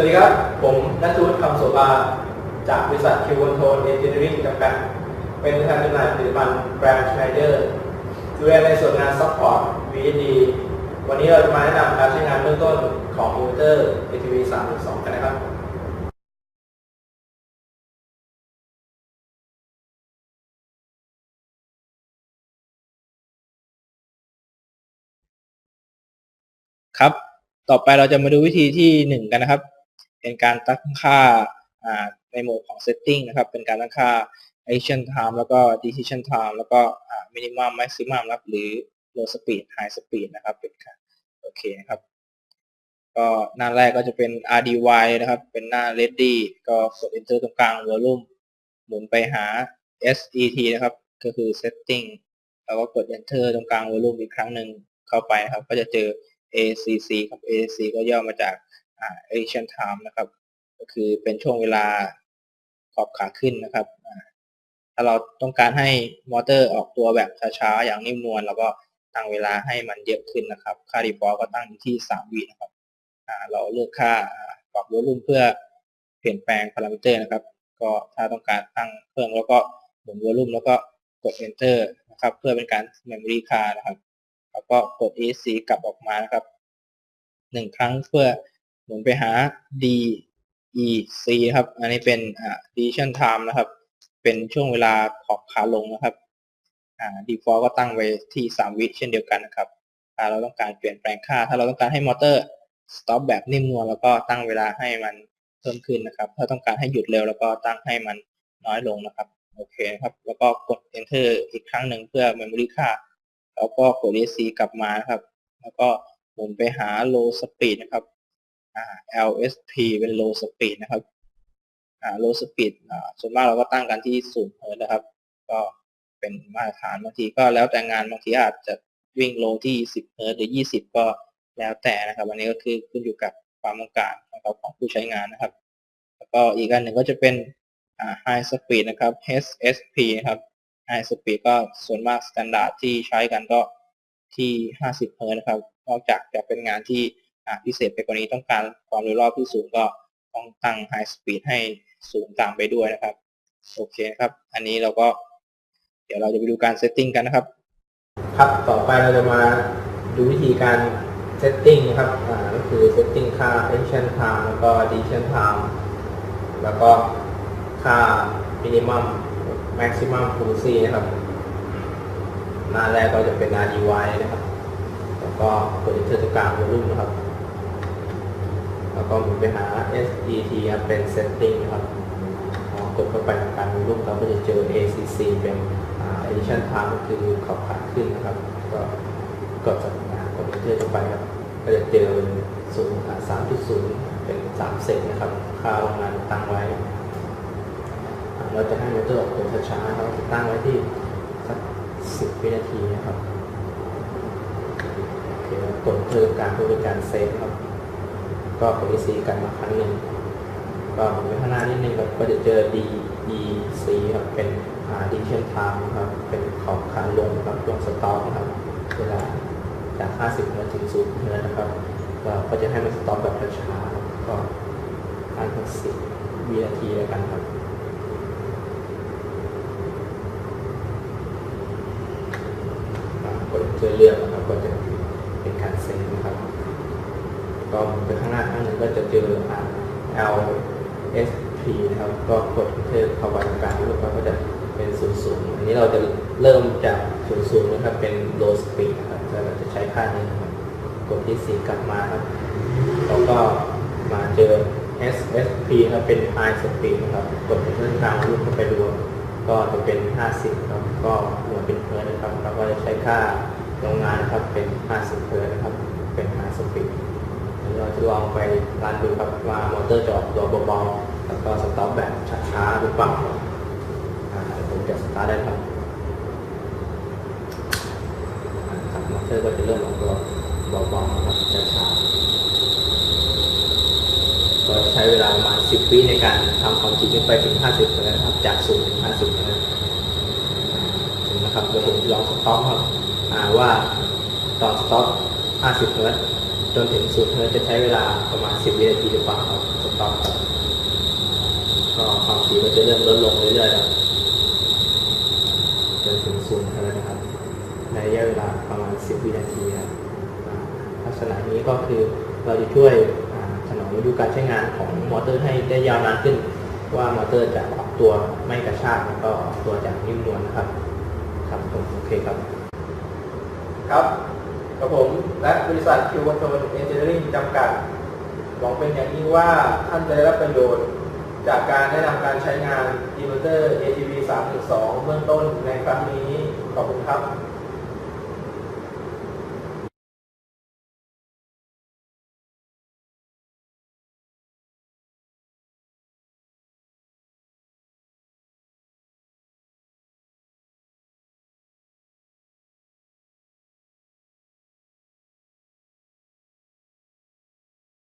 วัสดีครับ ผมนัทวุฒิคำโสภาจากบริษัทคิววันโทนเอนจิเนียริ่งจำกัด เป็นผู้แทนจำหน่ายผลิตภัณฑ์แบรนด์ชไนเดอร์ดูแลในส่วนงานซัพพอร์ต VD วันนี้เราจะมาแนะนำการใช้งานเบื้องต้นของอินเวอร์เตอร์ ATV 3.2 กันนะครับครับ ต่อไปเราจะมาดูวิธีที่หนึ่งกันนะครับ เป็นการตั้งค่าในโหมดของ setting นะครับ เป็นการตั้งค่า action time แล้วก็ decision time แล้วก็ minimum maximum นะครับหรือ low speed high speed นะครับ เป็นการโอเคนะครับก็หน้าแรกก็จะเป็น RDY นะครับ เป็นหน้า ready ก็กด enter ตรงกลาง volume หมุนไปหา SET นะครับ ก็คือ setting แล้วก็กด enter ตรงกลาง volume อีกครั้งหนึ่งเข้าไปนะครับ ก็จะเจอ ACC ครับ ACC ก็ย่อมาจาก อ่า action time นะครับ ก็คือเป็นช่วงเวลาขอบขาขึ้นนะครับ ถ้าเราต้องการให้มอเตอร์ออกตัวแบบช้าๆ อย่างนิ่มนวลแล้วก็ตั้งเวลาให้มันเยอะขึ้นนะครับ ค่า default ก็ตั้งอยู่ที่ 3วินะครับเราเลือกค่าปรับวอลุ่มเพื่อเปลี่ยนแปลงพารามิเตอร์นะครับ ก็ถ้าต้องการตั้งเพิ่มแล้วก็หมุนวอลลุ่มแล้วก็กด enter นะครับ เพื่อเป็นการ memory card นะครับ แล้วก็กด ESC กลับออกมานะครับหนึ่งครั้งเพื่อ หมุนไปหา D E C ครับ อันนี้เป็นอ่า decision time นะครับ เป็นช่วงเวลาขอบขาลงนะครับอ่า default ก็ตั้งไว้ที่ 3 วิเช่นเดียวกันนะครับถ้าเราต้องการเปลี่ยนแปลงค่า ถ้าเราต้องการให้มอเตอร์ stop แบบนิ่มนวลแล้วก็ตั้งเวลาให้มันเพิ่มขึ้นนะครับ ถ้าต้องการให้หยุดเร็วแล้วก็ตั้งให้มันน้อยลงนะครับ โอเคครับ แล้วก็กด enter อีกครั้งหนึ่งเพื่อ memory ค่า แล้วก็กด ESC กลับมาครับ แล้วก็หมุนไปหา low speed นะครับ LSP เป็น low speed นะครับ low speed ส่วนมากเราก็ตั้งกันที่0เฮิร์ตนะครับ ก็เป็นมาตรฐานบางทีก็แล้วแต่งานบางทีอาจจะวิ่งโลที่ 10เฮิร์ตหรือ 20 ก็แล้วแต่นะครับอันนี้ก็คือขึ้นอยู่กับความต้องการนะครับของผู้ใช้งานนะครับ แล้วก็อีกอันหนึ่งก็จะเป็น high speed นะครับ HSP นะครับ high speed ก็ส่วนมาก standard ที่ใช้กันก็ที่ 50เฮิร์ตนะครับ นอกจากจะเป็นงานที่ พิเศษไปกว่านี้ต้องการความเร็วรอบที่สูงก็ต้องตั้ง high speed ให้สูงตามไปด้วยนะครับ โอเคครับ อันนี้เราก็ เดี๋ยวเราจะไปดูการ setting กันนะครับ ครับต่อไปเราจะมาดูวิธีการ setting นะครับอ่าก็คือ setting ค่า action time แล้วก็ decision time แล้วก็ค่า minimum maximum frequency นะครับ หน้าแรกก็จะเป็น RDY นะครับ แล้วก็กด enter ตรงกลาง volume นะครับ แล้วก็หมุนไปหา SET ครับเป็น setting นะครับกดเข้าไปการ volume เราก็จะเจอ ACC เป็น edition time คือขอบขาขึ้นนะครับ ก็กดจากกด enter เข้าไปครับ ก็จะเจอเป็นศูนย์สามจุดศูนย์เป็นสามเซนนะครับ ค่าโรงงานตั้งไว้ เราจะให้มอเตอร์ออกตัวช้าๆเราจะตั้งไว้ที่สักสิบวินาทีนะครับ โอเคแล้วกดเพิ่มการเพื่อเป็นการเซฟครับ ก็กด EC กันมาครั้งหนึ่งก็หมุนไปข้างหน้านิดนึงครับก็จะเจอ D E C ครับเป็นอ่า Decision Time ครับเป็นขอบขาลงครับช่วงสต็อปครับเวลาจาก 50เฮิรตซ์ถึง0เฮิร์ตซ์นะครับก็ก็จะให้มันสต็อปแบบช้าๆครับก็การสักสิบวินาทีแล้วกันครับกดเจอเลือกนะครับก็จะเป็นการเซ็นนะครับ ก็ไปข้างหน้าข้างหนึ่งก็จะเจอ L S P นะครับ ก็กดเทอเข้าไปตรงกลางรูปก็จะเป็นศูนย์ศูนย์อันนี้เราจะเริ่มจากศูนย์ศูนย์นะครับ เป็น low speed นะครับเราจะใช้ค่านี้นะครับกดที่สีกลับมาครับแล้วก็มาเจอ S S P ครับเป็น high speed นะครับ กดเรื่องกลางรูปเข้าไปดูก็จะเป็น 50ครับก็หน่วยเป็นเฮิร์ตนะครับ เราก็จะใช้ค่าโรงงานครับเป็น 50เฮิร์ตนะครับ เป็น 5 สปีดเดี๋ยวเราจะ ลองไปรันดูครับว่ามอเตอร์จะออกตัวเบาๆแล้วก็สต็อปแบบช้าๆหรือเปล่าผมจะสตาร์ทได้ครับครับมอเตอร์ก็จะเริ่มออกตัวเบาๆครับช้าๆก็ใช้เวลาประมาณ 10 วิในการทำความจริงขึ้นไปถึง 50เลยนะครับ จาก0ถึง 50เลยถึงนะครับเดี๋ยวผมลองสต็อปครับอ่าว่าตอนสต็อป50เฮิร์ต นถึง0เฮิร์จะใช้เวลาประมาณ 10 วินาทีหรือเปล่าครับโอเคก็จะเริ่มลดลงเรื่อยๆครับจนถึงศูนย์แล้วนะครับ ในระยะเวลาประมาณ 10 วินาทีครับลักษณะนี้ก็คือเราจะช่วยถนอมอายุการใช้งานของมอเตอร์ให้ได้ยาวนานขึ้น ว่ามอเตอร์จะออกตัวไม่กระชากแล้วก็ออกตัวจากนิ่มนวลนะครับครับผมโอเคครับ ครับ กับผมและบริษัทคิววอนโทนเอนจิเนียริ่งจำกัด หวังเป็นอย่างยิ่งว่าท่านจะได้รับประโยชน์ จากการแนะนำการใช้งานอินเวอร์เตอร์ ATV 312 เบื้องต้นในครั้งนี้ ขอบคุณครับ